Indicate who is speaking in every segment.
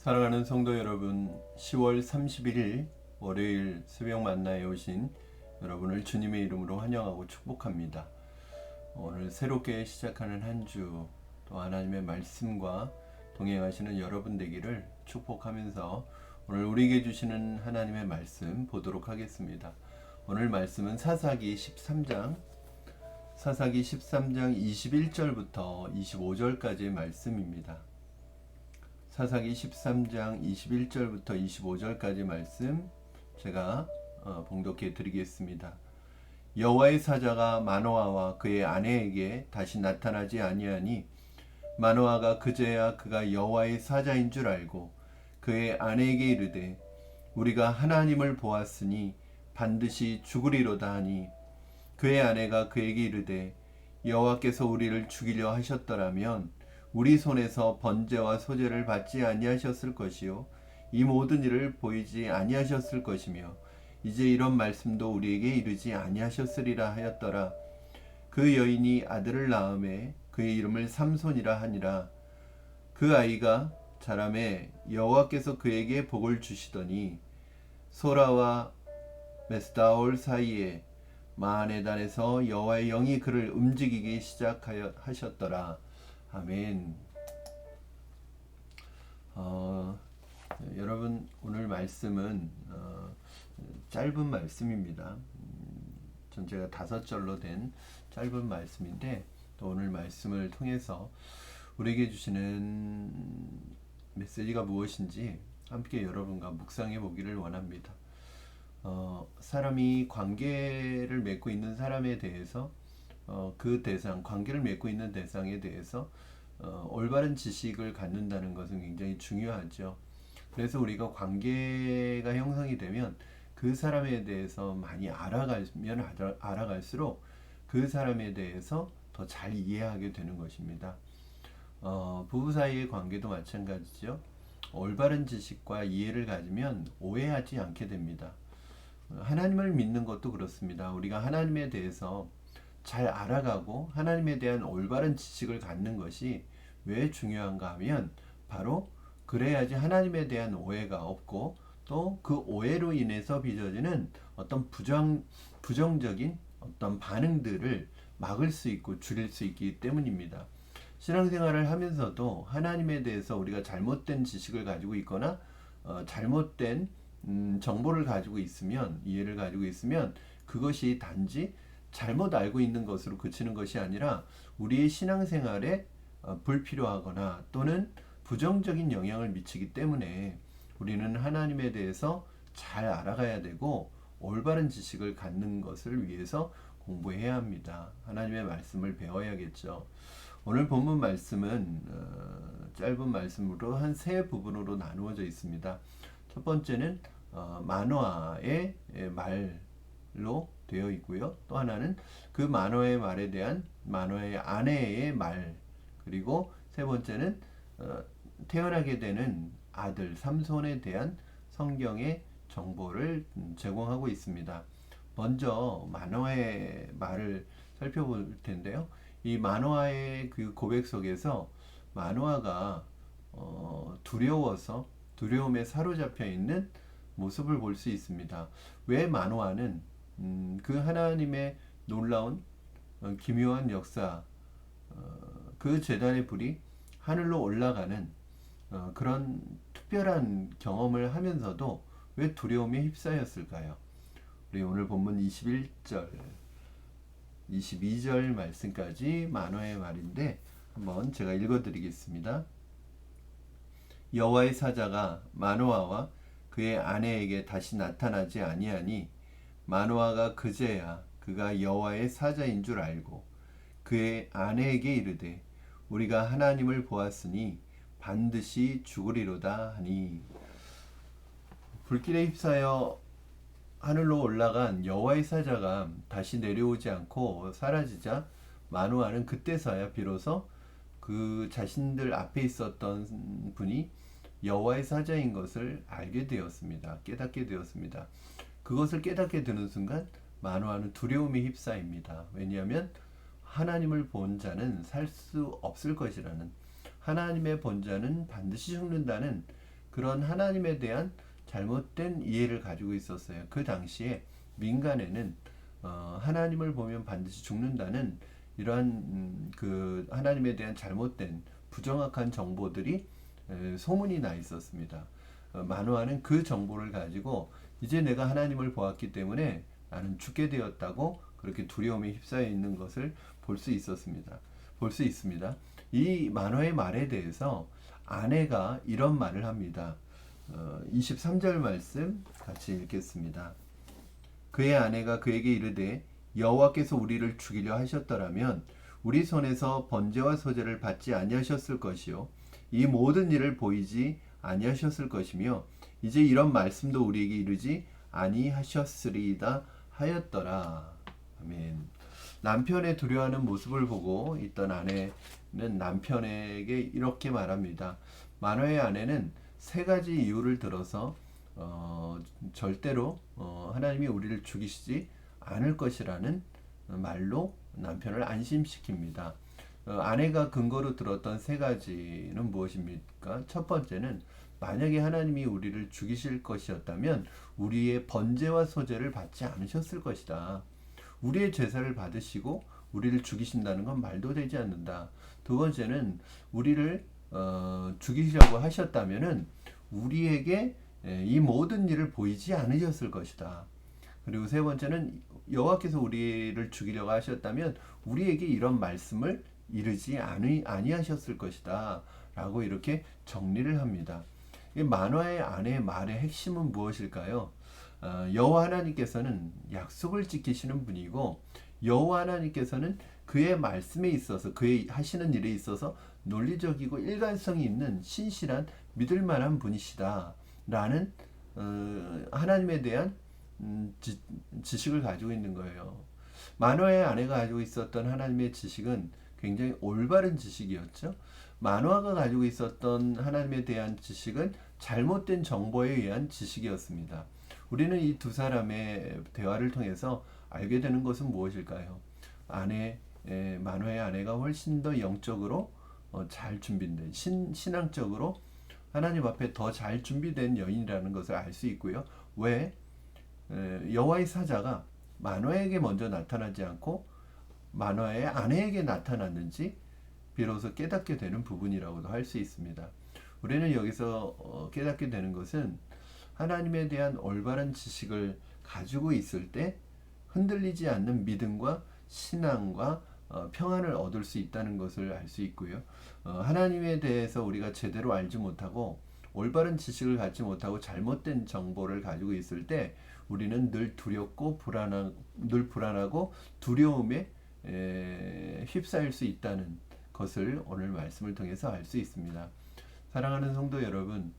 Speaker 1: 사랑하는 성도 여러분, 10월 31일 월요일 새벽 만나에 오신 여러분을 주님의 이름으로 환영하고 축복합니다. 오늘 새롭게 시작하는 한 주 또 하나님의 말씀과 동행하시는 여러분 되기를 축복하면서 오늘 우리에게 주시는 하나님의 말씀 보도록 하겠습니다. 오늘 말씀은 사사기 13장 사사기 13장 21절부터 25절까지의 말씀입니다. 사사기 13장 21절부터 25절까지 말씀 제가 어, 봉독해 드리겠습니다. 여호와의 사자가 마노아와 그의 아내에게 다시 나타나지 아니하니 마노아가 그제야 그가 여호와의 사자인 줄 알고 그의 아내에게 이르되 우리가 하나님을 보았으니 반드시 죽으리로다 하니 그의 아내가 그에게 이르되 여호와께서 우리를 죽이려 하셨더라면 우리 손에서 번제와 소제를 받지 아니하셨을 것이요. 이 모든 일을 보이지 아니하셨을 것이며 이제 이런 말씀도 우리에게 이르지 아니하셨으리라 하였더라. 그 여인이 아들을 낳음에 그의 이름을 삼손이라 하니라. 그 아이가 자라매 여호와께서 그에게 복을 주시더니 소라와 메스다올 사이에 마하네단에서 여호와의 영이 그를 움직이기 시작하여 하셨더라 아멘. 어, 여러분 오늘 말씀은 어, 짧은 말씀입니다. 음, 전체가 다섯 절로 된 짧은 말씀인데 또 오늘 말씀을 통해서 우리에게 주시는 메시지가 무엇인지 함께 여러분과 묵상해 보기를 원합니다. 어, 사람이 관계를 맺고 있는 사람에 대해서 어, 그 대상, 관계를 맺고 있는 대상에 대해서 어, 올바른 지식을 갖는다는 것은 굉장히 중요하죠. 그래서 우리가 관계가 형성이 되면 그 사람에 대해서 많이 알아가면 알아, 알아갈수록 그 사람에 대해서 더 잘 이해하게 되는 것입니다. 어, 부부 사이의 관계도 마찬가지죠. 올바른 지식과 이해를 가지면 오해하지 않게 됩니다. 하나님을 믿는 것도 그렇습니다. 우리가 하나님에 대해서 잘 알아가고 하나님에 대한 올바른 지식을 갖는 것이 왜 중요한가 하면 바로 그래야지 하나님에 대한 오해가 없고 또 그 오해로 인해서 빚어지는 어떤 부정 부정적인 어떤 반응들을 막을 수 있고 줄일 수 있기 때문입니다. 신앙생활을 하면서도 하나님에 대해서 우리가 잘못된 지식을 가지고 있거나 어, 잘못된 음, 정보를 가지고 있으면 이해를 가지고 있으면 그것이 단지 잘못 알고 있는 것으로 그치는 것이 아니라 우리의 신앙생활에 어, 불필요하거나 또는 부정적인 영향을 미치기 때문에 우리는 하나님에 대해서 잘 알아가야 되고 올바른 지식을 갖는 것을 위해서 공부해야 합니다. 하나님의 말씀을 배워야겠죠. 오늘 본문 말씀은 어, 짧은 말씀으로 한 세 부분으로 나누어져 있습니다. 첫 번째는 어, 만화의 말로 되어 있고요. 또 하나는 그 만화의 말에 대한 만화의 아내의 말 그리고 세 번째는 어, 태어나게 되는 아들 삼손에 대한 성경의 정보를 제공하고 있습니다. 먼저 만화의 말을 살펴볼 텐데요. 이 만화의 그 고백 속에서 만화가 어, 두려워서 두려움에 사로잡혀 있는 모습을 볼 수 있습니다. 왜 만화는 음, 그 하나님의 놀라운 어, 기묘한 역사, 어, 그 재단의 불이 하늘로 올라가는 어, 그런 특별한 경험을 하면서도 왜 두려움에 휩싸였을까요? 우리 오늘 본문 21절, 22절 말씀까지 만화의 말인데 한번 제가 읽어드리겠습니다. 여호와의 사자가 마노아와 그의 아내에게 다시 나타나지 아니하니 마노아가 그제야 그가 여호와의 사자인 줄 알고 그의 아내에게 이르되 우리가 하나님을 보았으니 반드시 죽으리로다 하니 불길에 휩싸여 하늘로 올라간 여호와의 사자가 다시 내려오지 않고 사라지자 마누아는 그때서야 비로소 그 자신들 앞에 있었던 분이 여호와의 사자인 것을 알게 되었습니다. 깨닫게 되었습니다. 그것을 깨닫게 되는 순간 마누아는 두려움에 휩싸입니다. 왜냐하면 하나님을 본 자는 살 수 없을 것이라는 하나님의 본 자는 반드시 죽는다는 그런 하나님에 대한 잘못된 이해를 가지고 있었어요. 그 당시에 민간에는 어, 하나님을 보면 반드시 죽는다는 이러한 음, 그 하나님에 대한 잘못된 부정확한 정보들이 에, 소문이 나 있었습니다. 어, 만화는 그 정보를 가지고 이제 내가 하나님을 보았기 때문에 나는 죽게 되었다고 그렇게 두려움에 휩싸여 있는 것을 볼 수 있었습니다. 볼 수 있습니다. 이 만화의 말에 대해서 아내가 이런 말을 합니다. 어, 23절 말씀 같이 읽겠습니다. 그의 아내가 그에게 이르되 여호와께서 우리를 죽이려 하셨더라면 우리 손에서 번제와 소제를 받지 아니하셨을 것이요 이 모든 일을 보이지 아니하셨을 것이며 이제 이런 말씀도 우리에게 이르지 아니하셨으리이다 하였더라. 아멘. 남편의 두려워하는 모습을 보고 있던 아내는 남편에게 이렇게 말합니다. 만화의 아내는 세 가지 이유를 들어서 어, 절대로 어, 하나님이 우리를 죽이시지 않을 것이라는 말로 남편을 안심시킵니다. 어, 아내가 근거로 들었던 세 가지는 무엇입니까? 첫 번째는 만약에 하나님이 우리를 죽이실 것이었다면 우리의 번제와 소제를 받지 않으셨을 것이다. 우리의 제사를 받으시고 우리를 죽이신다는 건 말도 되지 않는다. 두 번째는 우리를 어, 죽이려고 하셨다면은 우리에게 이 모든 일을 보이지 않으셨을 것이다. 그리고 세 번째는 여호와께서 우리를 죽이려고 하셨다면 우리에게 이런 말씀을 이르지 아니, 아니하셨을 것이다. 라고 이렇게 정리를 합니다. 이 만화의 안의 말의 핵심은 무엇일까요? 어, 여호와 하나님께서는 약속을 지키시는 분이고 여호와 하나님께서는 그의 말씀에 있어서 그의 하시는 일에 있어서 논리적이고 일관성이 있는 신실한 믿을 만한 분이시다라는 어, 하나님에 대한 음, 지, 지식을 가지고 있는 거예요. 만화의 아내가 가지고 있었던 하나님의 지식은 굉장히 올바른 지식이었죠. 만화가 가지고 있었던 하나님에 대한 지식은 잘못된 정보에 의한 지식이었습니다. 우리는 이 두 사람의 대화를 통해서 알게 되는 것은 무엇일까요? 아내, 만화의 아내가 훨씬 더 영적으로 어, 잘 준비된 신, 신앙적으로 하나님 앞에 더 잘 준비된 여인이라는 것을 알 수 있고요. 왜 여호와의 사자가 만화에게 먼저 나타나지 않고 만화의 아내에게 나타났는지 비로소 깨닫게 되는 부분이라고도 할 수 있습니다. 우리는 여기서 어, 깨닫게 되는 것은 하나님에 대한 올바른 지식을 가지고 있을 때 흔들리지 않는 믿음과 신앙과 어, 평안을 얻을 수 있다는 것을 알 수 있고요. 어, 하나님에 대해서 우리가 제대로 알지 못하고 올바른 지식을 갖지 못하고 잘못된 정보를 가지고 있을 때 우리는 늘 두렵고 불안한 늘 불안하고 두려움에 에, 휩싸일 수 있다는 것을 오늘 말씀을 통해서 알 수 있습니다. 사랑하는 성도 여러분,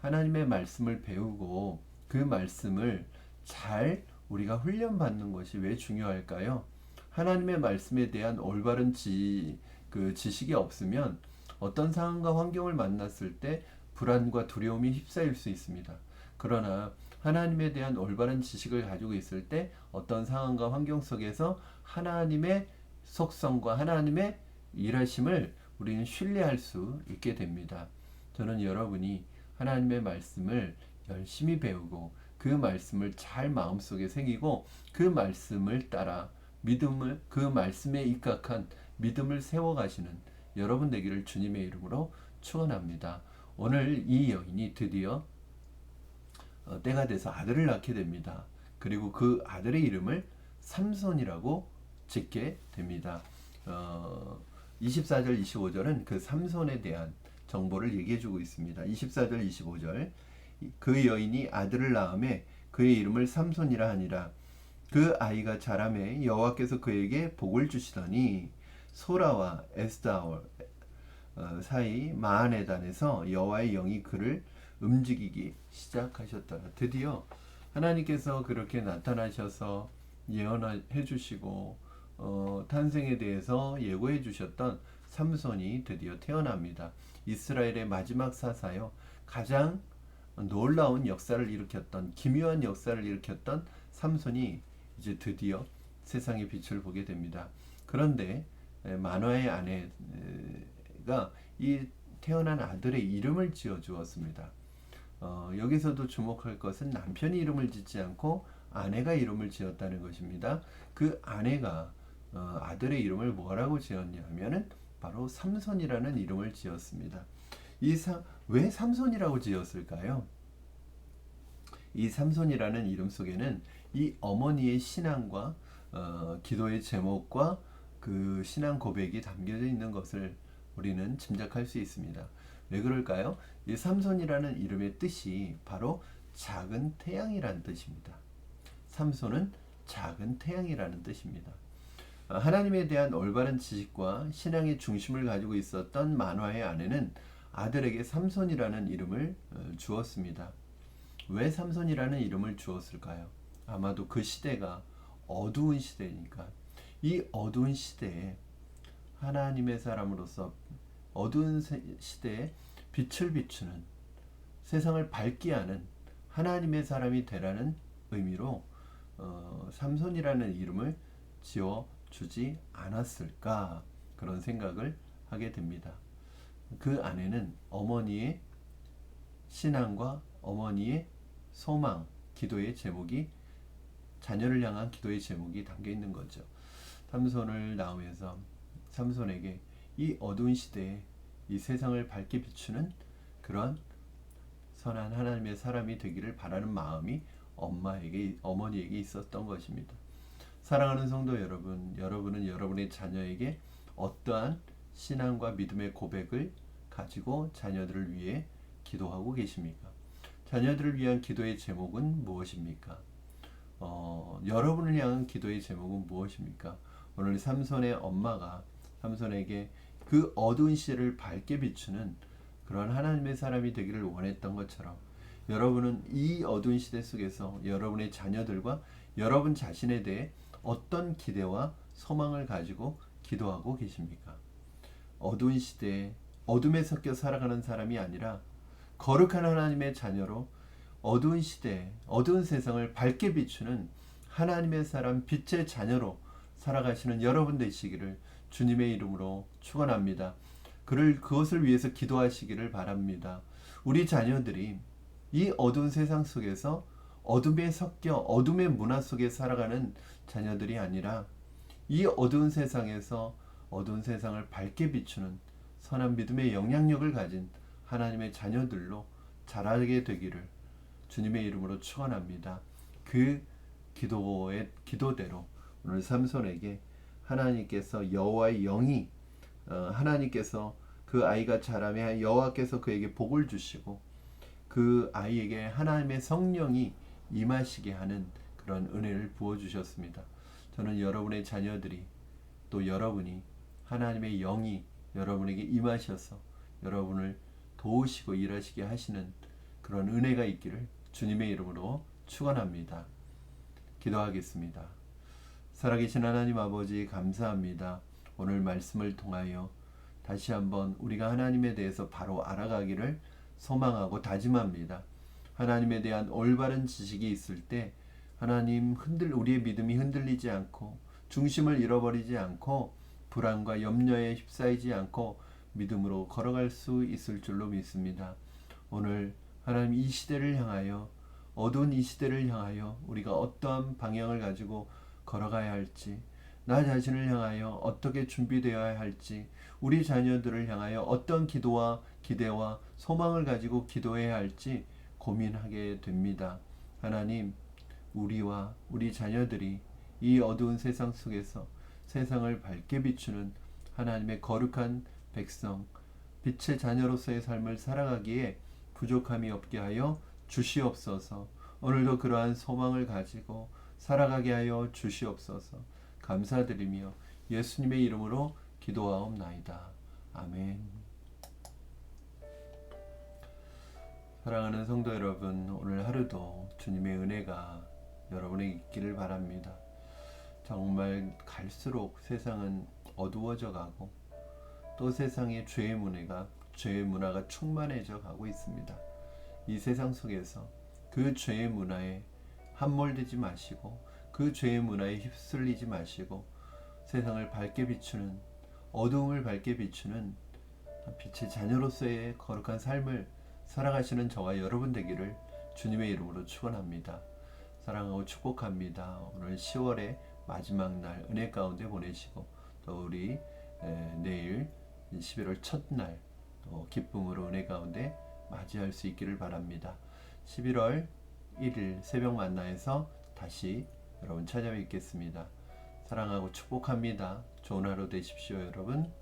Speaker 1: 하나님의 말씀을 배우고 그 말씀을 잘 우리가 훈련받는 것이 왜 중요할까요? 하나님의 말씀에 대한 올바른 지, 그 지식이 없으면 어떤 상황과 환경을 만났을 때 불안과 두려움이 휩싸일 수 있습니다. 그러나 하나님에 대한 올바른 지식을 가지고 있을 때 어떤 상황과 환경 속에서 하나님의 속성과 하나님의 일하심을 우리는 신뢰할 수 있게 됩니다. 저는 여러분이 하나님의 말씀을 열심히 배우고 그 말씀을 잘 마음속에 새기고 그 말씀을 따라 믿음을 그 말씀에 입각한 믿음을 세워 가시는 여러분 되기를 주님의 이름으로 축원합니다. 오늘 이 여인이 드디어 어, 때가 돼서 아들을 낳게 됩니다. 그리고 그 아들의 이름을 삼손이라고 짓게 됩니다. 어, 24절 25절은 그 삼손에 대한 정보를 얘기해 주고 있습니다. 24절 25절 그 여인이 아들을 낳음에 그의 이름을 삼손이라 하니라 그 아이가 자라매 여호와께서 그에게 복을 주시더니 소라와 에스다올 어, 사이 마하네단에서 여호와의 영이 그를 움직이기 시작하셨더라. 드디어 하나님께서 그렇게 나타나셔서 예언해 주시고 어, 탄생에 대해서 예고해 주셨던 삼손이 드디어 태어납니다. 이스라엘의 마지막 사사요. 가장 놀라운 역사를 일으켰던 기묘한 역사를 일으켰던 삼손이 이제 드디어 세상의 빛을 보게 됩니다. 그런데 만화의 아내가 이 태어난 아들의 이름을 지어 주었습니다. 어, 여기서도 주목할 것은 남편이 이름을 짓지 않고 아내가 이름을 지었다는 것입니다. 그 아내가 어, 아들의 이름을 뭐라고 지었냐면은 바로 삼손이라는 이름을 지었습니다. 이왜 삼손이라고 지었을까요? 이 삼손이라는 이름 속에는 이 어머니의 신앙과 어, 기도의 제목과 그 신앙 고백이 담겨져 있는 것을 우리는 짐작할 수 있습니다. 왜 그럴까요? 이 삼손이라는 이름의 뜻이 바로 작은 태양이라는 뜻입니다. 삼손은 작은 태양이라는 뜻입니다. 어, 하나님에 대한 올바른 지식과 신앙의 중심을 가지고 있었던 만화의 아내는 아들에게 삼손이라는 이름을 어, 주었습니다. 왜 삼손이라는 이름을 주었을까요? 아마도 그 시대가 어두운 시대니까 이 어두운 시대에 하나님의 사람으로서 어두운 시대에 빛을 비추는 세상을 밝게 하는 하나님의 사람이 되라는 의미로 어, 삼손이라는 이름을 지어 주지 않았을까 그런 생각을 하게 됩니다. 그 안에는 어머니의 신앙과 어머니의 소망, 기도의 제목이 자녀를 향한 기도의 제목이 담겨 있는 거죠. 삼손을 낳으면서 삼손에게 이 어두운 시대에 이 세상을 밝게 비추는 그런 선한 하나님의 사람이 되기를 바라는 마음이 엄마에게 어머니에게 있었던 것입니다. 사랑하는 성도 여러분, 여러분은 여러분의 자녀에게 어떠한 신앙과 믿음의 고백을 가지고 자녀들을 위해 기도하고 계십니까? 자녀들을 위한 기도의 제목은 무엇입니까? 어, 여러분을 향한 기도의 제목은 무엇입니까? 오늘 삼손의 엄마가 삼손에게 그 어두운 시를 밝게 비추는 그런 하나님의 사람이 되기를 원했던 것처럼 여러분은 이 어두운 시대 속에서 여러분의 자녀들과 여러분 자신에 대해 어떤 기대와 소망을 가지고 기도하고 계십니까? 어두운 시대에 어둠에 섞여 살아가는 사람이 아니라 거룩한 하나님의 자녀로 어두운 시대, 어두운 세상을 밝게 비추는 하나님의 사람 빛의 자녀로 살아가시는 여러분 되시기를 주님의 이름으로 축원합니다. 그를 그것을 위해서 기도하시기를 바랍니다. 우리 자녀들이 이 어두운 세상 속에서 어둠에 섞여 어둠의 문화 속에 살아가는 자녀들이 아니라 이 어두운 세상에서 어두운 세상을 밝게 비추는 선한 믿음의 영향력을 가진 하나님의 자녀들로 자라게 되기를 주님의 이름으로 축원합니다. 그 기도의 기도대로 오늘 삼손에게 하나님께서 여호와의 영이 어, 하나님께서 그 아이가 자라매 여호와께서 그에게 복을 주시고 그 아이에게 하나님의 성령이 임하시게 하는 그런 은혜를 부어 주셨습니다. 저는 여러분의 자녀들이 또 여러분이 하나님의 영이 여러분에게 임하셔서 여러분을 도우시고 일하시게 하시는 그런 은혜가 있기를 주님의 이름으로 축원합니다. 기도하겠습니다. 살아계신 하나님 아버지 감사합니다. 오늘 말씀을 통하여 다시 한번 우리가 하나님에 대해서 바로 알아가기를 소망하고 다짐합니다. 하나님에 대한 올바른 지식이 있을 때 하나님 흔들 우리의 믿음이 흔들리지 않고 중심을 잃어버리지 않고 불안과 염려에 휩싸이지 않고 믿음으로 걸어갈 수 있을 줄로 믿습니다. 오늘 하나님 이 시대를 향하여 어두운 이 시대를 향하여 우리가 어떠한 방향을 가지고 걸어가야 할지 나 자신을 향하여 어떻게 준비되어야 할지 우리 자녀들을 향하여 어떤 기도와 기대와 소망을 가지고 기도해야 할지 고민하게 됩니다. 하나님 우리와 우리 자녀들이 이 어두운 세상 속에서 세상을 밝게 비추는 하나님의 거룩한 백성, 빛의 자녀로서의 삶을 살아가기에 부족함이 없게 하여 주시옵소서. 오늘도 그러한 소망을 가지고 살아가게 하여 주시옵소서. 감사드리며 예수님의 이름으로 기도하옵나이다. 아멘. 사랑하는 성도 여러분, 오늘 하루도 주님의 은혜가 여러분에게 있기를 바랍니다. 정말 갈수록 세상은 어두워져 가고 또 세상의 죄의 문화가 죄의 문화가 충만해져 가고 있습니다. 이 세상 속에서 그 죄의 문화에 함몰되지 마시고 그 죄의 문화에 휩쓸리지 마시고 세상을 밝게 비추는 어두움을 밝게 비추는 빛의 자녀로서의 거룩한 삶을 살아가시는 저와 여러분 되기를 주님의 이름으로 축원합니다. 사랑하고 축복합니다. 오늘 10월의 마지막 날 은혜 가운데 보내시고 또 우리 에, 내일 11월 첫날 또 기쁨으로 은혜 가운데 맞이할 수 있기를 바랍니다. 11월 1일 새벽 만나에서 다시 여러분 찾아뵙겠습니다. 사랑하고 축복합니다. 좋은 하루 되십시오, 여러분.